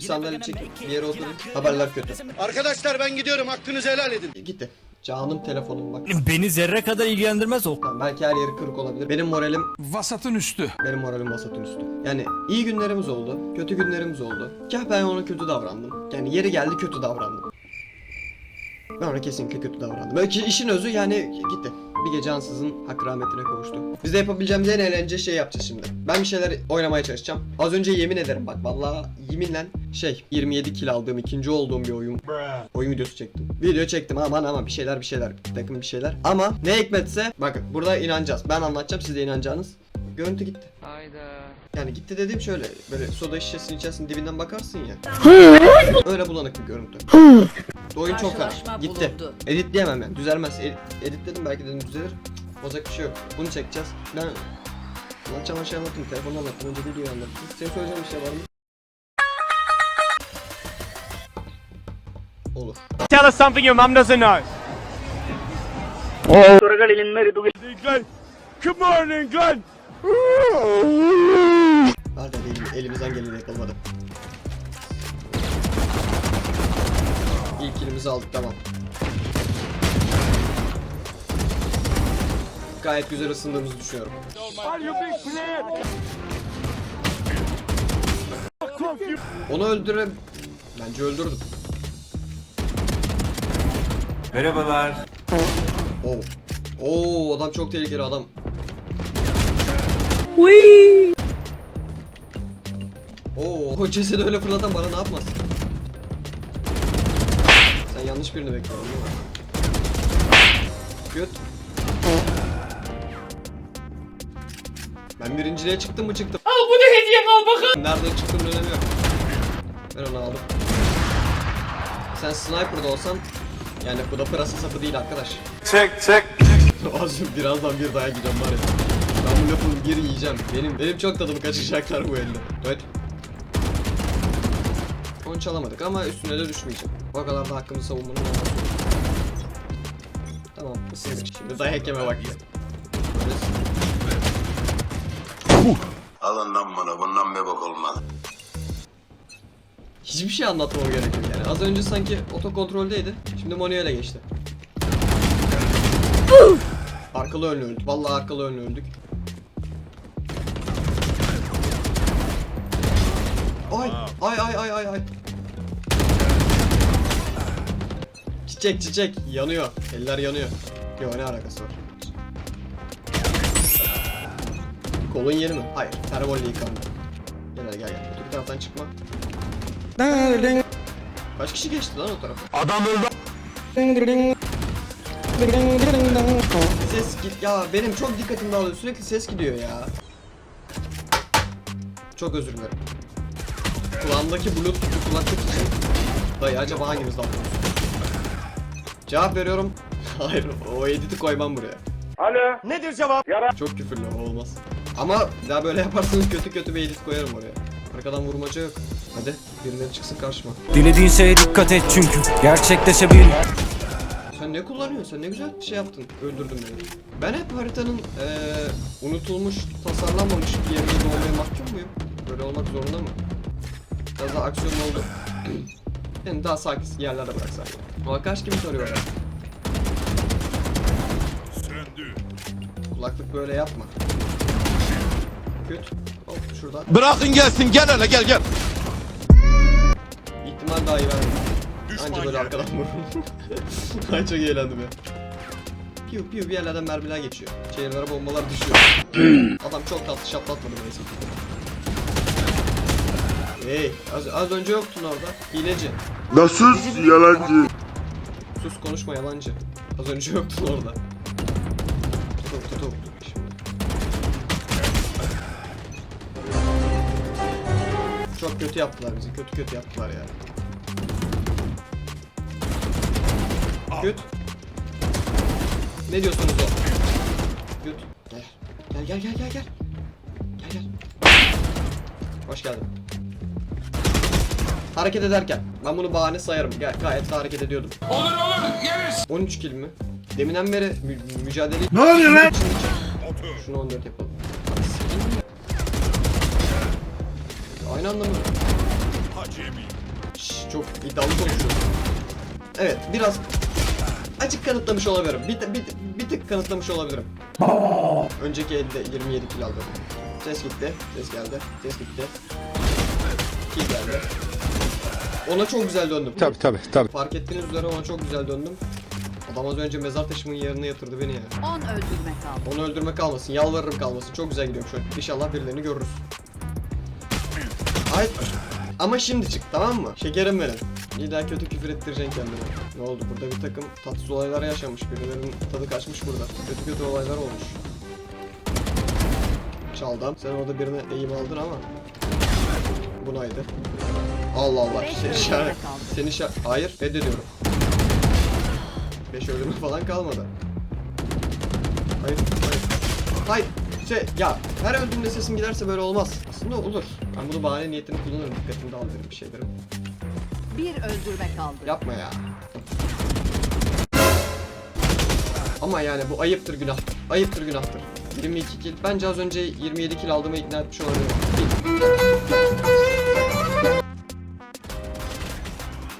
Sandalye çekip bir yere oturayım. Haberler kötü. Arkadaşlar ben gidiyorum hakkınızı helal edin. Gitti. Canım telefonum bak. Beni zerre kadar ilgilendirmez o. Tamam, belki her yeri kırık olabilir. Benim moralim Vasatın üstü. benim moralim vasatın üstü. Yani iyi günlerimiz oldu, kötü günlerimiz oldu. Kah ben ona kötü davrandım. Yani yeri geldi kötü davrandım. Ben ona kesinlikle kötü davrandım. Belki işin özü yani gitti. Bir gece ansızın hak rahmetine kavuştu. Biz de yapabileceğimiz en eğlenceli şey yapacağız şimdi. Ben bir şeyler oynamaya çalışacağım. Az önce yemin ederim bak vallahi yeminle şey 27 kill aldığım ikinci olduğum bir oyun. Oyun videosu çektim. Video çektim aman ama bir şeyler bir şeyler bir takım bir şeyler. Ama ne hikmetse bakın burada inanacağız. Ben anlatacağım siz de inanacaksınız. Görüntü gitti. Hayda. Yani gitti dediğim şöyle böyle soda şişesinin içerisinin dibinden bakarsın ya. Öyle bulanık bir görüntü. Oyun çok Karşılaşma kar. Gitti. bulundu. Editleyemem yani. Düzelmez. Ed- editledim belki dedim düzelir. Olacak bir şey yok. Bunu çekeceğiz. Ben anlatacağım şey anlattım. Telefonla anlattım. Önce videoyu anlattım. Senin söyleyeceğin bir şey var mı? Olur. Tell us something your mom doesn't know. Good morning, Glenn. Hadi elim, elimizden geleni yapılmadı. İlk ilimizi aldık tamam. Gayet güzel ısındığımızı düşünüyorum. Onu öldüre... Bence öldürdüm. Merhabalar. Oo. Oo adam çok tehlikeli adam. Oo o cesedi öyle fırlatan bana ne yapmaz? Sen yanlış birini bekliyorsun değil mi? Göt. Ben birinciliğe çıktım mı çıktım. Al bunu hediye al bakalım. Nereden çıktığımın önemi yok. Ben onu aldım. Sen sniper'da olsan yani bu da pırasa sapı değil arkadaş. Çek çek. Az birazdan bir dayak yiyeceğim var ya. Ben bu lafın bir yiyeceğim. Benim benim çok tadımı kaçıracaklar bu elde. Evet. Onu çalamadık ama üstüne de düşmeyeceğim. O kadar da hakkımı savunmanın olması. Tamam ısındık. Şimdi dayak yeme vakti. Alın lan bunu bundan bir bok olmaz. Hiçbir şey anlatmama gerek yok yani. Az önce sanki otokontroldeydi. Şimdi manuele geçti. arkalı önlü öldük. Vallahi arkalı önlü öldük. Ay ay ay ay ay ay. Çiçek çiçek yanıyor. Eller yanıyor. Yo ne alakası var? Kolun yeni mi? Hayır. Termolle yıkandı. Gel gel gel. Öteki taraftan çıkma. Kaç kişi geçti lan o tarafa? Adam öldü. Ses git ya benim çok dikkatim dağılıyor sürekli ses gidiyor ya. Çok özür dilerim. Kulağımdaki bluetooth'lu kulaklık için. Dayı acaba hangimiz dalıyoruz? Cevap veriyorum. Hayır o editi koymam buraya. Alo. Nedir cevap? Yara. Çok küfürlü o olmaz. Ama daha böyle yaparsanız kötü kötü bir edit koyarım oraya. Arkadan vurmaca yok. Hadi birileri çıksın karşıma. Dilediğin şeye dikkat et çünkü gerçekleşebilir. Sen ne kullanıyorsun? Sen ne güzel şey yaptın. Öldürdün beni. Ben hep haritanın eee unutulmuş, tasarlanmamış bir yerinde olmaya mahkum muyum? Böyle olmak zorunda mı? Biraz daha aksiyon oldu. Beni daha sakin yerlerde bıraksan. Ama kaç kimi soruyor ya? Kulaklık böyle yapma. Kötü. Hop şurada. Bırakın gelsin gel hele gel gel. İhtimal dahi vermedim. Anca böyle arkadan vururum. Ay çok eğlendim ya. Piu piu bir yerlerden mermiler geçiyor. Şehirlere bombalar düşüyor. Adam çok tatlı şaplatmadı neyse. Hey az, az önce yoktun orada. Hileci. Nasıl yalancı? Sus konuşma yalancı. Az önce yoktun orada. Tutup. Şimdi. Çok kötü yaptılar bizi. Kötü kötü yaptılar yani. Güt. Ne diyorsunuz o? Güt. Gel. Gel gel gel gel gel. Gel gel. Hoş geldin. Hareket ederken. Ben bunu bahane sayarım. Gay gayet de hareket ediyordum. Olur olur yeriz. 13 kill mi? Deminden beri mü mücadele... Ne oluyor lan? Şunu 14 yapalım. Aynı anda mı? Şş, çok iddialı konuşuyorsun. Evet biraz acık kanıtlamış olabilirim. Bir, bir, bir tık kanıtlamış olabilirim. Önceki elde 27 kilo aldım. Ses gitti. Ses geldi. Ses gitti. Kill geldi. Ona çok güzel döndüm. Tabi tabi tabi. Fark ettiğiniz üzere ona çok güzel döndüm. Adam az önce mezar taşımın yerine yatırdı beni ya. 10 öldürme kaldı. Onu öldürme kalmasın, yalvarırım kalmasın. Çok güzel gidiyorum şu an. İnşallah birilerini görürüz. Ay ama şimdi çık tamam mı? Şekerim benim. Bir daha kötü küfür ettireceksin kendine. Ne oldu? Burada bir takım tatsız olaylar yaşanmış. Birilerinin tadı kaçmış burada. Kötü kötü olaylar olmuş. Çaldım. Sen orada birine eğim aldın ama. Bunaydı. Allah Allah. Seni kaldı. Seni işaret. Hayır. Reddediyorum. 5 öldürme falan kalmadı. Hayır, hayır. Hayır. Şey, ya her öldüğümde sesim giderse böyle olmaz. Aslında olur. Ben bunu bahane niyetini kullanırım. Dikkatimi dağıtırım bir şeylerim. Bir öldürme kaldı. Yapma ya. Ama yani bu ayıptır günah. Ayıptır günahtır. 22 kill. Bence az önce 27 kill aldığımı ikna etmiş olabilirim.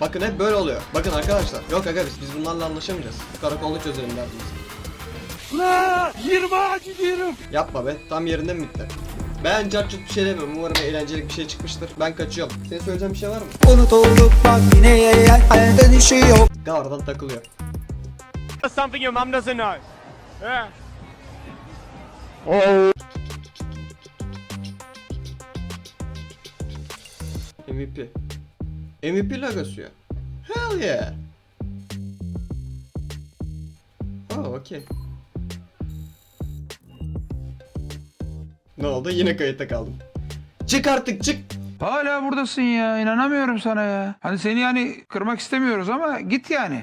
Bakın hep böyle oluyor. Bakın arkadaşlar. Yok aga biz, biz bunlarla anlaşamayacağız. Karakolda çözelim derdimizi. La 20 acı diyorum. Yapma be. Tam yerinde mi bitti? Ben cartçut bir şey demiyorum. Umarım eğlenceli bir şey çıkmıştır. Ben kaçıyorum. Senin söyleyeceğin bir şey var mı? Unutulduk bak yine yere dönüşüyor Gavardan takılıyor. Something your mom doesn't know. Yeah. MVP. MVP Lagos'u. Hell yeah. Oh, okey. Ne oldu? Yine kayıtta kaldım. Çık artık çık. Hala buradasın ya. inanamıyorum sana ya. Hani seni yani kırmak istemiyoruz ama git yani.